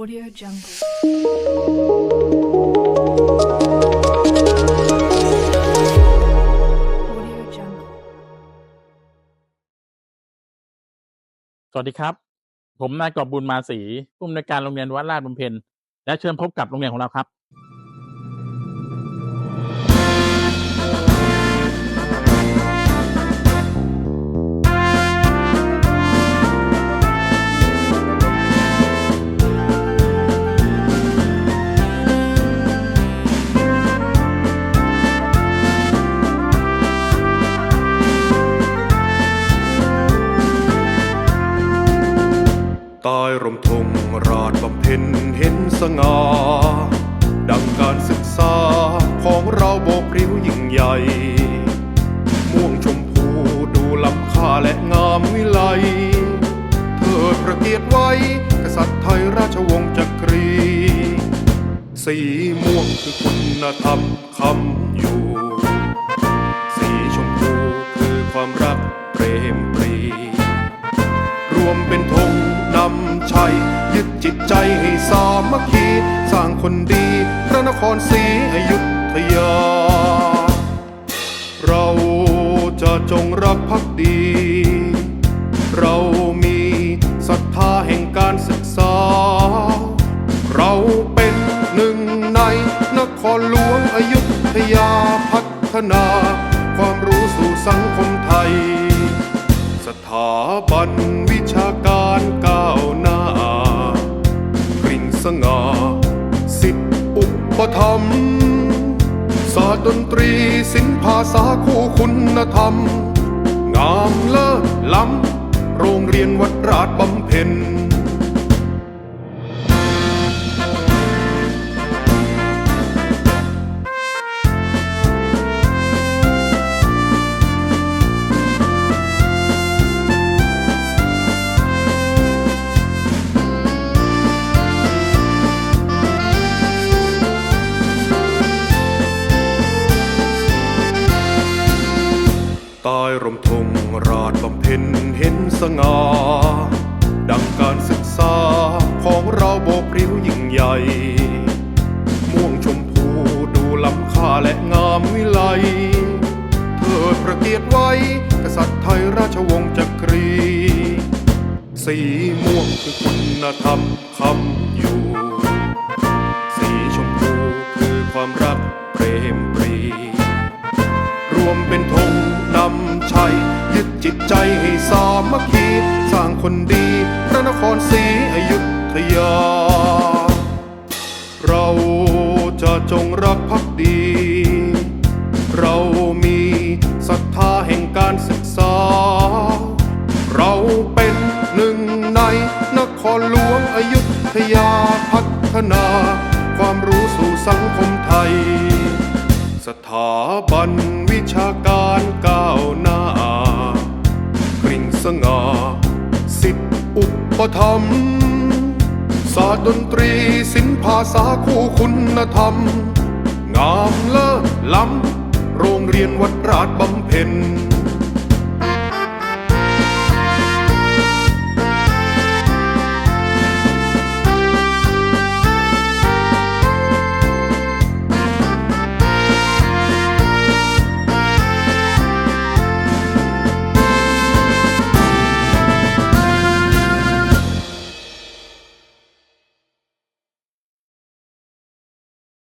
Audio Jungle. Audio Jungle. สวัสดีครับ ผมนายกอบบุญมาศรีผู้อำนวยการโรงเรียนวัดลาดบำเพ็ญและเชิญพบกับโรงเรียนของเราครับ ห็นสง่าดังการศึกษาของเราโบกพริ้วยิ่งใหญ่ ม่วงชมพูดูล้ำค่าและงามวิไล เธอประเกียรติไว้ กษัตริย์ไทยราชวงศ์จักรี สีม่วงคือคุณธรรมคำอยู่ สีชมพูคือความรัก จิตใจให้สามัคคีสร้างคนดี พระนครศรีอยุธยา เราจะจงรักภักดี เรามีศรัทธาแห่งการศึกษา เราเป็นหนึ่งในนครหลวงอยุธยาพัฒนา ความรู้สู่สังคมไทย ปธรรมศาสตร์ดนตรีศิลปภาษาคู่คุณธรรม งามเลิศล้ำ โรงเรียนวัดราชบำเพ็ญ เพ็ญเห็นสง่าดังการศึกษาของเราโบกริ้วยิ่งใหญ่ ม่วงชมพูดูล้ำค่าและงามวิไล เธอประเกียรติไว้ กษัตริย์ไทยราชวงศ์จักรี สีม่วงคือคุณธรรมคำอยู่ สามัคคีสร้างคนดี พระนครศรีอยุธยา เราจะจงรักภักดี เรามีศรัทธาแห่งการศึกษา เราเป็นหนึ่งในนครหลวงอยุธยาพัฒนา ความรู้สู่สังคมไทย สถาบัน อุปธรรม ศาสตร์ดนตรีศิลปภาษาคู่คุณธรรม งามเลิศล้ำ โรงเรียนวัดราชบำเพ็ญ